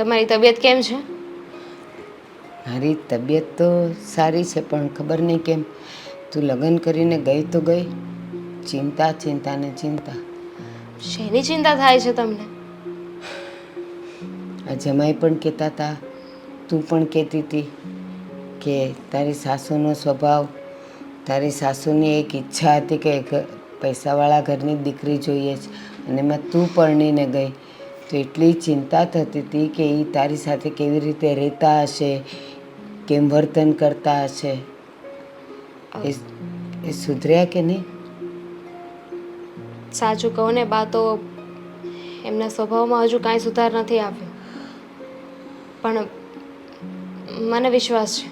તમારી તબિયત કેમ છે? મારી તબિયત તો સારી છે પણ ખબર નહીં કેમ. તું લગ્ન કરીને ગઈ તો ગઈ. ચિંતા ચિંતા ને ચિંતા. શેની ચિંતા થાય છે તમને? આ જમાઈ પણ કહેતા હતા તું પણ કહેતી હતી કે તારી સાસુનો સ્વભાવ તારી સાસુની એક ઈચ્છા હતી કે પૈસાવાળા ઘરની દીકરી જોઈએ છે. અને એમાં તું પરણીને ગઈ. તો એટલી ચિંતા થતી હતી કે એ તારી સાથે કેવી રીતે રહેતા હશે કેમ વર્તન કરતા હશે? એ એ સુધર્યા કે નહીં? સાચું કહું ને બા તો એમના સ્વભાવમાં હજુ કાંઈ સુધાર નથી આવ્યો. પણ મને વિશ્વાસ છે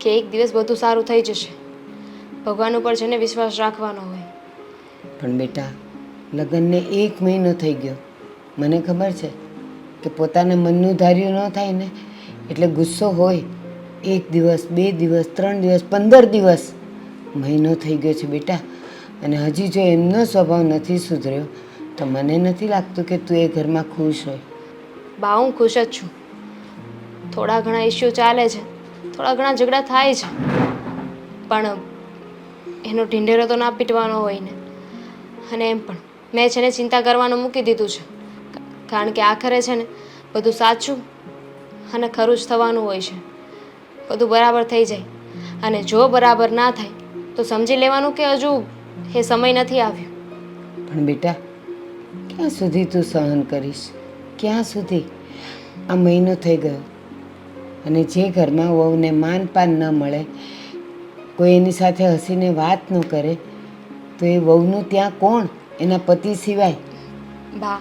કે એક દિવસ બધું સારું થઈ જશે. ભગવાન ઉપર જેને વિશ્વાસ રાખવાનો હોય. પણ બેટા લગ્નને એક મહિનો થઈ ગયો. મને ખબર છે કે પોતાના મનનું ધાર્યું ન થાય ને, એટલે ગુસ્સો હોય, એક દિવસ, બે દિવસ, ત્રણ દિવસ, પંદર દિવસ મહિનો થઈ ગયો છે બેટા. અને હજી જો એમનો સ્વભાવ નથી સુધર્યો, તો મને નથી લાગતું કે તું એ ઘરમાં ખુશ હોય. બા, હું ખુશ જ છું. થોડા ઘણા ઇસ્યુ ચાલે છે. થોડા ઘણા ઝઘડા થાય છે. પણ એનો ઢીંઢેરો તો ના પીટવાનો હોય ને. અને એમ પણ. મેં છે ને ચિંતા કરવાનું મૂકી દીધું છે. કારણ કે આખરે છે ને બધું સાચું અને ખરું જ થવાનું હોય છે. બધું બરાબર થઈ જાય. અને જો બરાબર ના થાય તો સમજી લેવાનું કે હજુ એ સમય નથી આવ્યો. પણ બેટા ક્યાં સુધી તું સહન કરીશ? ક્યાં સુધી? આ મહિનો થઈ ગયો. અને જે ઘરમાં વહુને માન પાન ન મળે કોઈ એની સાથે હસીને વાત ન કરે તો એ વહુનું ત્યાં કોણ? એના પતિ સિવાય. બા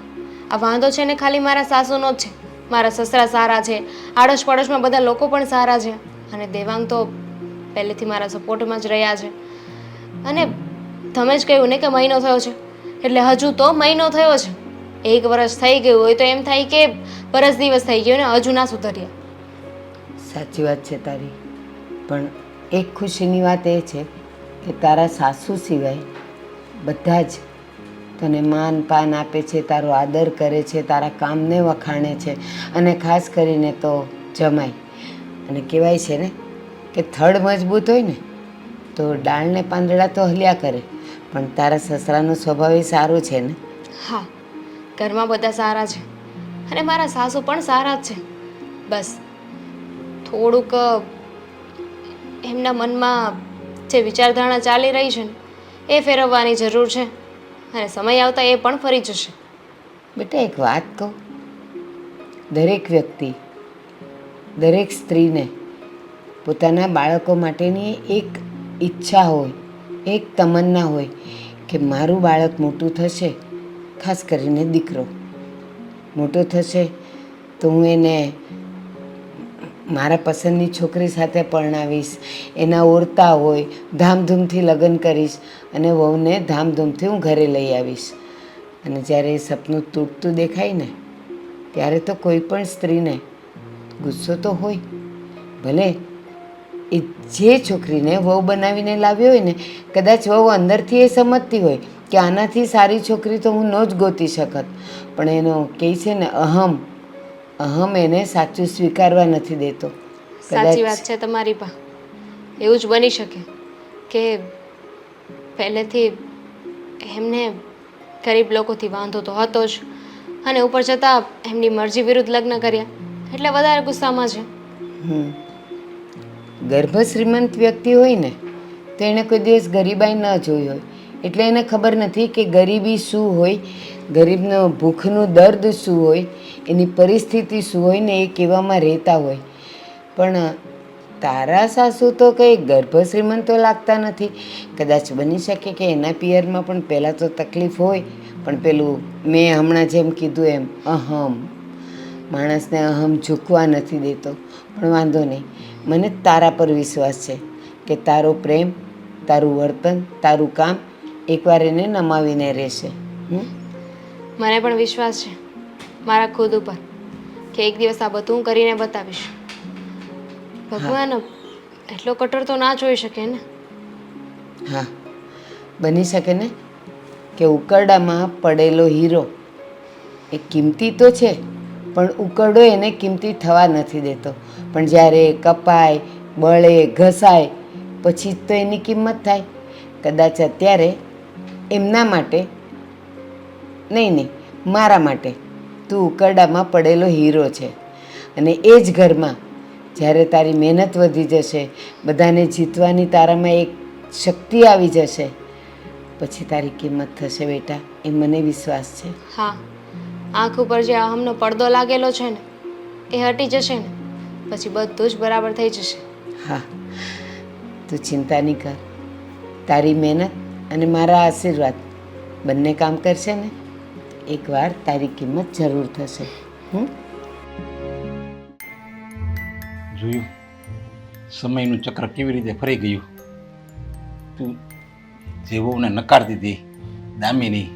આ વાંધો છે ને ખાલી મારા સાસુનો જ છે. મારા સસરા સારા છે. આડોશ પડોશમાં બધા લોકો પણ સારા છે. અને દેવાંગ તો પહેલેથી મારા સપોર્ટમાં જ રહ્યા છે. અને તમે જ કહ્યું ને કે મહિનો થયો છે. એટલે હજુ તો મહિનો થયો છે. એક વર્ષ થઈ ગયું હોય તો એમ થાય કે વરસ દિવસ થઈ ગયો ને હજુ ના સુધર્યા સાચી વાત છે તારી. પણ એક ખુશીની વાત એ છે કે તારા સાસુ સિવાય બધા જ તને માન પાન આપે છે, તારો આદર કરે છે, તારા કામને વખાણે છે અને ખાસ કરીને તો જમાય અને કહેવાય છે ને કે થડ મજબૂત હોય ને તો ડાળને પાંદડા તો હલ્યા કરે. પણ તારા સસરાનો સ્વભાવ એ સારો છે ને? હા, ઘરમાં બધા સારા છે અને મારા સાસુ પણ સારા જ છે. બસ, થોડુંક એમના મનમાં જે વિચારધારણા ચાલી રહી છે ને, એ ફેરવવાની જરૂર છે. અને સમય આવતા એ પણ ફરી જશે. બેટા, એક વાત કહું. દરેક વ્યક્તિ, દરેક સ્ત્રીને પોતાના બાળકો માટેની એક ઈચ્છા હોય, એક તમન્ના હોય કે મારું બાળક મોટું થશે, ખાસ કરીને દીકરો. મોટો થશે તો હું એને મારા પસંદની છોકરી સાથે પરણાવીશ, એના ઓરતા હોય, ધામધૂમથી લગ્ન કરીશ અને વહુને ધામધૂમથી હું ઘરે લઈ આવીશ. અને જ્યારે એ સપનું તૂટતું દેખાય ને, ત્યારે તો કોઈ પણ સ્ત્રીને ગુસ્સો તો હોય. ભલે એ જે છોકરીને વહુ બનાવીને લાવ્યો હોય ને, કદાચ વહુ અંદરથી એ સમજતી હોય કે આનાથી સારી છોકરી તો હું ન જ ગોતી શકત. પણ એનો કહે છે ને, અહમ અહમ એને સાચું સ્વીકારવા નથી દેતો. સાચી વાત છે તમારી પા એવું જ બની શકે કે પહેલેથી એમને ગરીબ લોકોથી વાંધો તો હતો જ અને ઉપર છતાં એમની મરજી વિરુદ્ધ લગ્ન કર્યા. એટલે વધારે ગુસ્સામાં છે. ગર્ભ શ્રીમંત વ્યક્તિ હોય ને તો એણે કોઈ દિવસ ગરીબાઈ ન જોઈ હોય. એટલે એને ખબર નથી કે ગરીબી શું હોય, ગરીબનો ભૂખનું દર્દ શું હોય, એની પરિસ્થિતિ શું હોય ને એ કહેવામાં રહેતા હોય. પણ તારા સાસુ તો કંઈ ગર્ભશ્રીમંત તો લાગતા નથી. કદાચ બની શકે કે એના પિયરમાં પણ પહેલાં તો તકલીફ હોય, પણ પેલું મેં હમણાં જેમ કીધું એમ, અહમ. માણસને અહમ ઝૂકવા નથી દેતો, પણ વાંધો નહીં. મને તારા પર વિશ્વાસ છે કે તારો પ્રેમ, તારું વર્તન, તારું કામ એકવાર એને નમાવીને રહેશે? મને પણ વિશ્વાસ છે મારા ખુદ ઉપર કે એક દિવસ આ બધું કરીને બતાવીશ. ભગવાન એટલો કઠોર તો ના જોઈ શકે ને? હા. બની શકે ને? કે ઉકરડામાં પડેલો હીરો એ કિંમતી તો છે પણ ઉકરડો એને કિંમતી થવા નથી દેતો. પણ જ્યારે કપાય બળે ઘસાય પછી જ તો એની કિંમત થાય. કદાચ અત્યારે એમના માટે? નહીં નહીં મારા માટે. તું ઉકરડામાં પડેલો હીરો છે. અને એ જ ઘરમાં જ્યારે તારી મહેનત વધી જશે બધાને જીતવાની તારામાં એક શક્તિ આવી જશે પછી તારી કિંમત થશે બેટા એ મને વિશ્વાસ છે. હા આંખ ઉપર જે અહમનો પડદો લાગેલો છે ને એ હટી જશે ને પછી બધું જ બરાબર થઈ જશે. હા તું ચિંતા નહીં કર. તારી મહેનત અને મારા આશીર્વાદ. બંને કામ કરશે ને? એકવાર તારી કિંમત જરૂર થશે. હમ? જોયું. સમયનું ચક્ર કેવી રીતે ફરી ગયું? તું જે વહુને નકારતી હતી, દામિની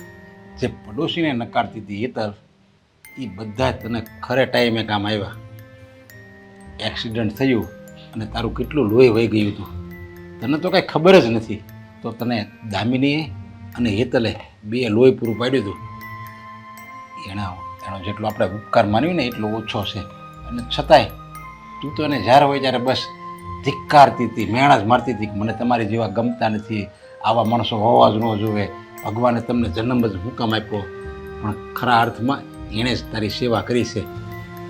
જે પડોશીને નકારતી હતી હેતર એ બધા તને ખરે ટાઈમે કામ આવ્યા. એક્સિડન્ટ થયું અને તારું કેટલું લોહી વહી ગયું હતું. તને તો કાંઈ ખબર જ નથી. તો તને દામિનીએ અને હેતલે બે લોહી પૂરું પાડ્યું હતું. એણે એનો જેટલો આપણે ઉપકાર માન્યો ને એટલો ઓછો છે. અને છતાંય તું તો એને જ્યારે હોય ત્યારે બસ ધિક્કારતી હતી મેણા જ મારતી હતી મને તમારી જેવા ગમતા નથી, આવા માણસો હોવા જ ન જોવે. ભગવાને તમને જન્મ જ હુકમ આપ્યો. પણ ખરા અર્થમાં એણે જ તારી સેવા કરી છે.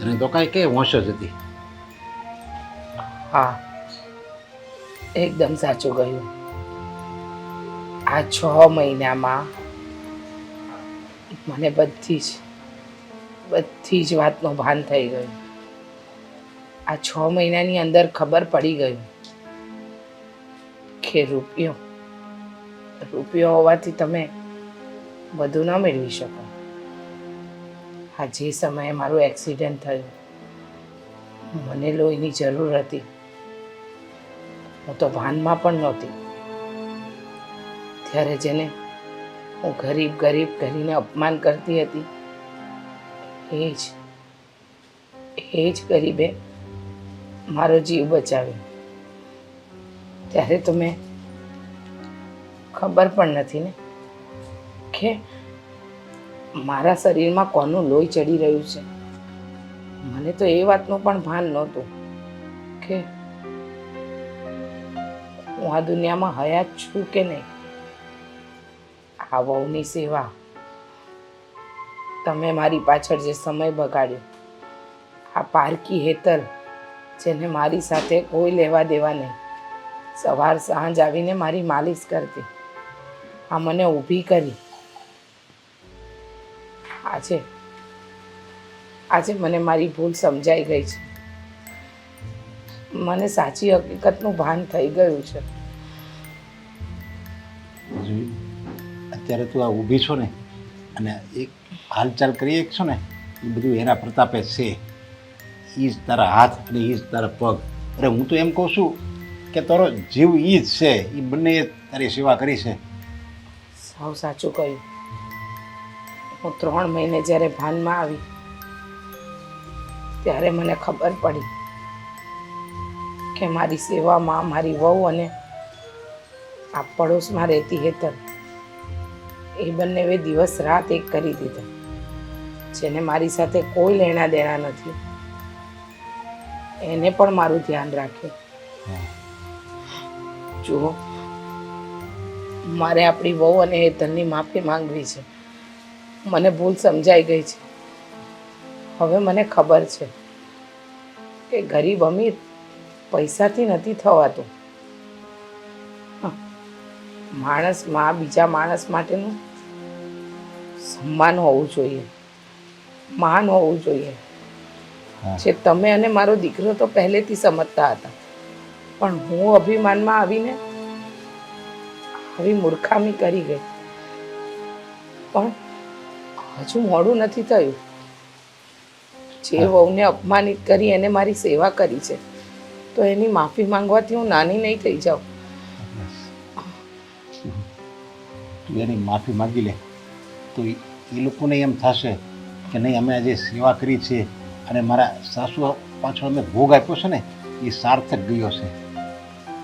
અને તો કાંઈ કે હોશ જ હતી. હા, એકદમ સાચું કહ્યું. આ છ મહિનામાં મને બધી જ બધી જ વાતનું ભાન થઈ ગયું. આ છ મહિનાની અંદર ખબર પડી ગયું કે રૂપિયો રૂપિયો હોવાથી તમે બધું ન મેળવી શકો. આ જે સમયે મારું એક્સિડન્ટ થયું, મને લોહીની જરૂર હતી. હું તો ભાનમાં પણ નહોતી. ત્યારે જેને હું ગરીબ ગરીબ કરીને અપમાન કરતી હતી, એ જ એ જ ગરીબે મારો જીવ બચાવ્યો. ત્યારે તો મેં ખબર પણ નથી ને કે મારા શરીરમાં કોનું લોહી ચડી રહ્યું છે. મને તો એ વાતનું પણ ભાન નહોતું કે હું આ દુનિયામાં હયાત છું કે નહીં. આ વહુની સેવા. તમે મારી પાછળ જે સમય બગાડ્યો, આ પારકી હેતલ જેને મારી સાથે કોઈ લેવા દેવા નહીં. સવાર સાંજ આવીને મારી માલિશ કરતી. આ મને ઊભી કરી. આજે આજે મને મારી ભૂલ સમજાઈ ગઈ છે. મને સાચી હકીકતનું ભાન થઈ ગયું છે. અત્યારે તું આ ઊભી છો ને અને એક હાલચાલ કરી છો ને, એ બધું એના પ્રતાપે છે. એ જ તારા હાથ અને એ જ તારા પગ. અરે હું તો એમ કહું છું કે તારો જીવ એ જ છે એ બંને તારી સેવા કરી છે. સાવ સાચું કહ્યું. હું ત્રણ મહિને જ્યારે ભાનમાં આવી, ત્યારે મને ખબર પડી કે મારી સેવામાં મારી વહુ અને આ પડોશમાં રહેતી હેતર એ બંનેવે દિવસ રાત એક કરી દીધા. જેને મારી સાથે કોઈ લેણા દેણા નથી. એને પણ મારું ધ્યાન રાખ્યું. જુઓ મારે આપણી વહુ અને હેતલની માફી માંગવી છે. મને ભૂલ સમજાઈ ગઈ છે. હવે મને ખબર છે કે ગરીબ અમીર પૈસાથી નથી થવાતું. માણસમાં બીજા માણસ માટેનું સન્માન હોવું જોઈએ. માન હોવું જોઈએ. જે તમે અને મારો દીકરો તો પહેલેથી સમજતા હતા. પણ હું અભિમાનમાં આવીને આવી મૂર્ખામી કરી ગઈ. પણ હજુ મોડું નથી થયું. જે વહુને અપમાનિત કરી એને મારી સેવા કરી છે. તો એની માફી માંગવાથી હું નાની નહીં થઈ જાઉં. તું એની માફી માગી લે. તો એ લોકોને એમ થશે કે નહીં, અમે આજે સેવા કરી છે અને મારા સાસુ પાછળ અમે ભોગ આપ્યો છે ને એ સાર્થક ગયો છે.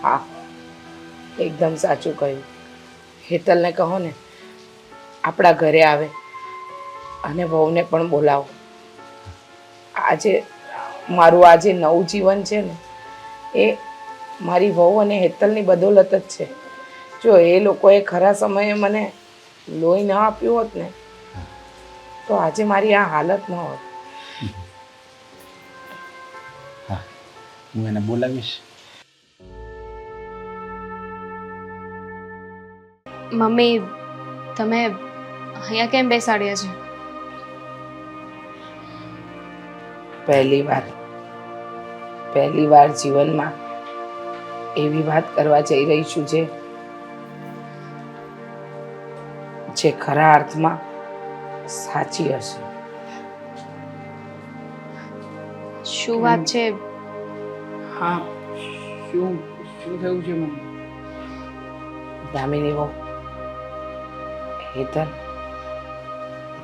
હા, એકદમ સાચું કહ્યું. હેતલને કહો ને, આપણા ઘરે આવે અને વહુને પણ બોલાવો. આજે મારું આ જે નવું જીવન છે ને, એ મારી વહુ અને હેતલની બદોલત જ છે. જો એ લોકોએ ખરા સમયે મને લોહી ન આપ્યું હોત ને તો આજે મારી આ હાલત ન હોત. હું એને બોલાવીશ. મમ્મી તમે અહીંયા કેમ બેસાડ્યા છે? પહેલી વાર પહેલી વાર જીવનમાં એવી વાત કરવા જઈ રહી છું જે જે ખરા અર્થમાં સાચી હશે. શું વાત છે? હા શું શું થયું છે મમ્મી? દામિની વહુ હેતલ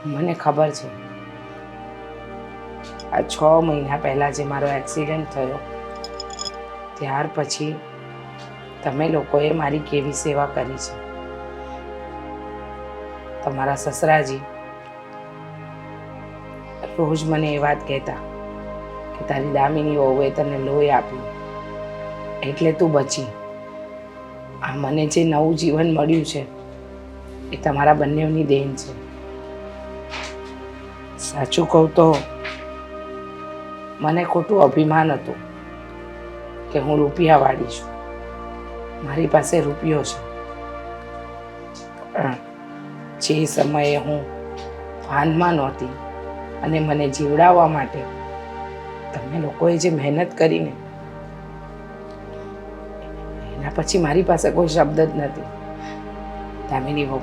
મને ખબર છે. આ છ મહિના પહેલાં જે મારો એક્સિડન્ટ થયો ત્યાર પછી તમે લોકોએ મારી કેવી સેવા કરી છે? તમારા સસરાજી રોજ મને એ વાત કહેતા કે તારી દામિની વહુએ તને લોહી આપ્યું એટલે તું બચી. આ મને જે નવું જીવન મળ્યું છે, એ તમારા બંનેની દેન છે. સાચું કહું તો મને ખોટું અભિમાન હતું કે હું રૂપિયાવાળી છું. મારી પાસે રૂપિયો છે. જે સમયે હું ભાનમાં નહોતી અને મને જીવડાવવા માટે તમે લોકોએ જે મહેનત કરીને એના પછી મારી પાસે કોઈ શબ્દ જ નથી. દામિની બહુ,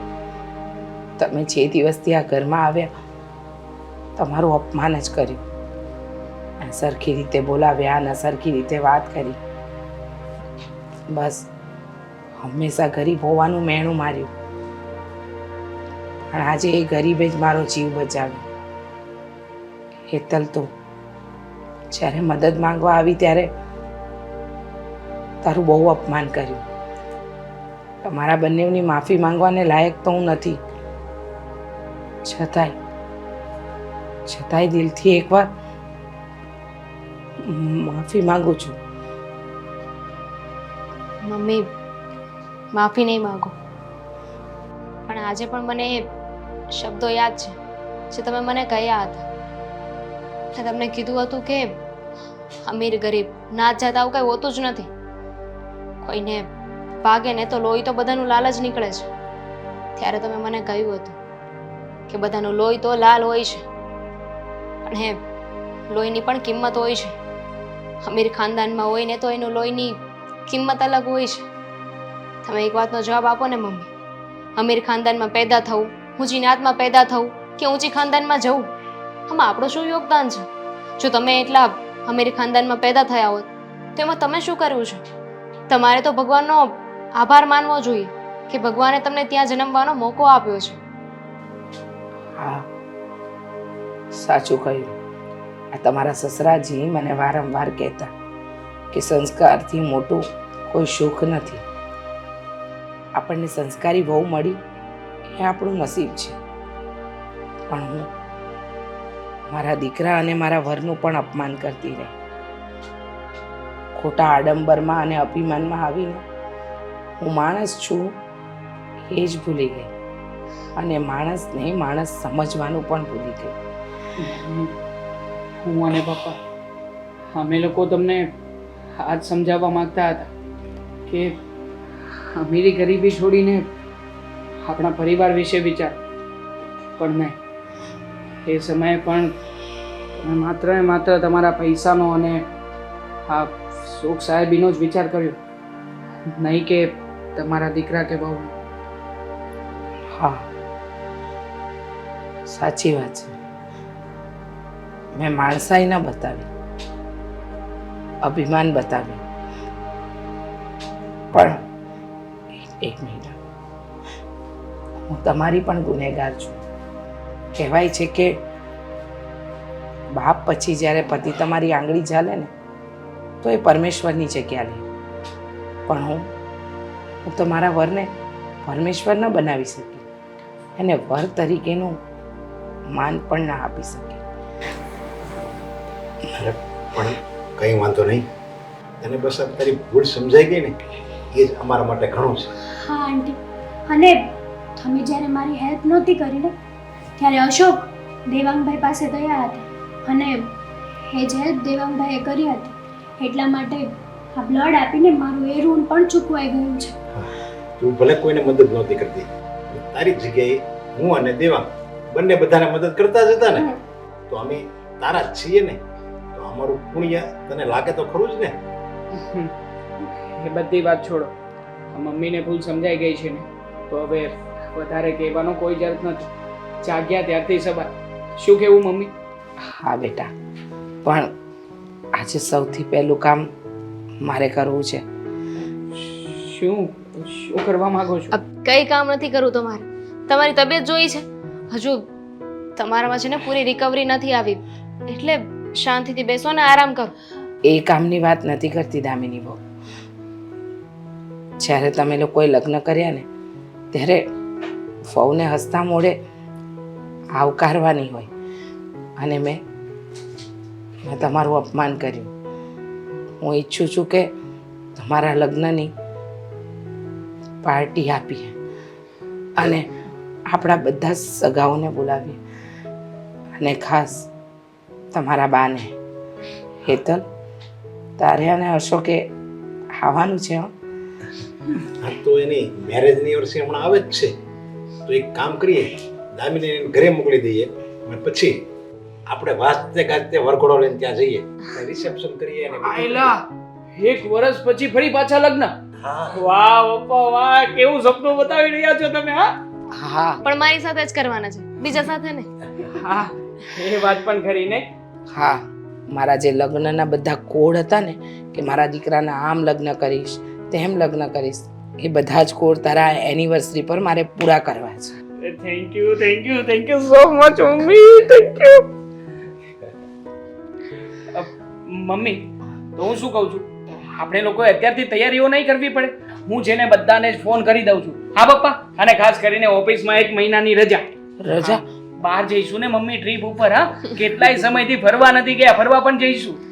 તમે જે દિવસથી આ ઘરમાં આવ્યા, તમારું અપમાન જ કર્યું. સરખી રીતે બોલાવ્યા અને સરખી રીતે વાત કરી. બસ, હંમેશા ગરીબ હોવાનું મેણું માર્યું. પણ આજે એ ગરીબે જ મારો જીવ બચાવ્યો. હેતલ તો, જ્યારે મદદ માંગવા આવી ત્યારે તારું બહુ અપમાન કર્યું. તમારા બંનેની માફી માંગવાને લાયક તો હું નથી. છતાંય છતાંય દિલથી એકવાર માફી માંગુ છું. મમ્મી, માફી નહીં માંગો. પણ આજે પણ મને શબ્દો યાદ છે, જે તમે મને કહ્યા હતા. મેં તમને કીધું હતું કે અમીર ગરીબ નાત જાત આવું કંઈ હોતું જ નથી. કોઈને ભાગે ને તો લોહી તો બધાનું લાલ જ નીકળે છે. ત્યારે તમે મને કહ્યું હતું કે બધાનું લોહી તો લાલ હોય છે. હે, લોહીની પણ કિંમત હોય છે. અમીર ખાનદાનમાં હોય ને તો એનું લોહીની કિંમત અલગ હોય છે. તમે એક વાતનો જવાબ આપો ને મમ્મી. અમીર ખાનદાનમાં પેદા થવું ઊંચી જીનાતમાં પેદા થવું કે ઊંચી ખાનદાનમાં જવું આમાં આપણું શું યોગદાન છે? જો તમે એટલા અમીર ખાનદાનમાં પેદા થયા હોત, તો એમાં તમે શું કર્યું છે? તમારે તો ભગવાનનો આભાર માનવો જોઈએ કે ભગવાને તમને ત્યાં જન્મવાનો મોકો આપ્યો છે. હા, સાચું કહ્યું. આ તમારા સસરાજી મને વારંવાર કહેતા કે સંસ્કારથી મોટું કોઈ સુખ નથી. આપણને સંસ્કારી બહુ મળી એ આપણું નસીબ છે. પણ હું મારા દીકરા અને મારા વરનું પણ અપમાન કરતી રહી. ખોટા આડંબરમાં અને અભિમાનમાં આવીને હું માણસ છું એ જ ભૂલી ગઈ. અને માણસને માણસ સમજવાનું પણ ભૂલી ગઈ. હું અને પપ્પા, અમે લોકો તમને આજ સમજાવવા માંગતા હતા કે અમીરી ગરીબી છોડીને આપણા પરિવાર વિશે વિચાર. પણ નહીં. એ સમયે પણ માત્ર ને માત્ર તમારા પૈસાનો અને આ શોખ સાહેબીનો જ વિચાર કર્યો. નહીં કે તમારા દીકરા કે બહુ હા. સાચી વાત છે. મેં માણસાઈ ના બતાવી. અભિમાન બતાવ્યું. પણ એક મિનિટ. તમારી પણ ગુનેગાર છું. કહેવાય છે કે બાપ પછી જ્યારે પતિ તમારી આંગળી ચાલે ને તો એ પરમેશ્વરની જગ્યા લે. પણ હું હું તો મારા વરને પરમેશ્વર ન બનાવી શકી એને વર તરીકેનું માન પણ ના આપી શકી. પણ કંઈ વાંધો નહીં. અને બસ અત્યારે તારી ભૂલ સમજાઈ ગઈ ને એ જ અમારા માટે ઘણું છે. હા આંટી. અને તમે જ્યારે મારી હેલ્પ નહોતી કરી ને ત્યારે અશોક દેવાંગભાઈ પાસે ગયા હતા. અને એ જ હેલ્પ દેવાંગભાઈએ કરી હતી. એટલા માટે આ બ્લડ આપીને મારું એ ઋણ પણ ચૂકવાઈ ગયું છે. તું ભલે કોઈને મદદ નહોતી કરતી તારી જગ્યાએ હું અને દેવાંગ બંને બધાને મદદ કરતા જ હતા ને. તો અમે તારા જ છીએ ને તો અમારું પુણ્ય તને લાગે તો ખરું જ ને? એ બધી વાત છોડો. મમ્મીને ભૂલ સમજાઈ ગઈ છે ને. તો હવે વધારે કહેવાનો કોઈ જરૂર નથી. જાગ્યા ત્યારથી સવાર શું કહેવું મમ્મી? હા બેટા. પણ આજે સૌથી પહેલું કામ મારે કરવું છે. શું? શું કરવા માંગો છો? કઈ કંઈ કામ નથી કરવું તમારે? તમારી તબિયત જોઈ છે? હજુ તમારામાં છે ને પૂરી રિકવરી નથી આવી. એટલે શાંતિથી બેસો ને આરામ કરો. એ કામની વાત નથી કરતી દામિની બહુ. જ્યારે તમે લોકોએ લગ્ન કર્યા ને ત્યારે ફૌને હસતા મોડે આવકારવાની હોય. અને મેં મેં તમારું અપમાન કર્યું. હું ઈચ્છું છું કે તમારા લગ્નની પાર્ટી આપીએ. અને આપણા બધા સગાઓને બોલાવીએ. અને ખાસ તમારા બાને. હેતલ, તારે અને અશોકે આવવાનું છે તો એની મેરેજની વર્ષે હમણાં આવે જ છે. તો એક કામ કરીએ દામીને ઘરે મોકલી દઈએ અને પછી આપણે વાસ્તે ગાજતે વરઘોડો લઈને ત્યાં જઈએ. રિસેપ્શન કરીએ અને આયલા એક વર્ષ પછી ફરી પાછા લગ્ન? વાહ પપ્પા વાહ કેવું સપનું બતાવી રહ્યા છો તમે હા? હા. પણ મારી સાથે જ કરવાના છે. બીજા સાથે ને. હા એ વાત પણ ખરી ને? હા મારા જે લગ્નના બધા કોડ હતા ને કે મારા દીકરાના આમ લગ્ન કરીશ તેમ લગ્ન કરીશ એ બધા જ કોર તારા એનિવર્સરી પર મારે પૂરા કરવા છે. Thank you thank you thank you so much mummy thank you mummy તો હું શું કહું છું? આપણે લોકો અત્યારથી તૈયારીઓ નહીં કરવી પડે. હું જેને બધાને જ ફોન કરી દઉં છું. હા પપ્પા? અને ખાસ કરીને ઓફિસમાં એક મહિનાની રજા. રજા? બહાર જઈશું ને મમ્મી ટ્રીપ ઉપર હા? કેટલાય સમયથી ફરવા નથી ગયા ફરવા પણ જઈશું.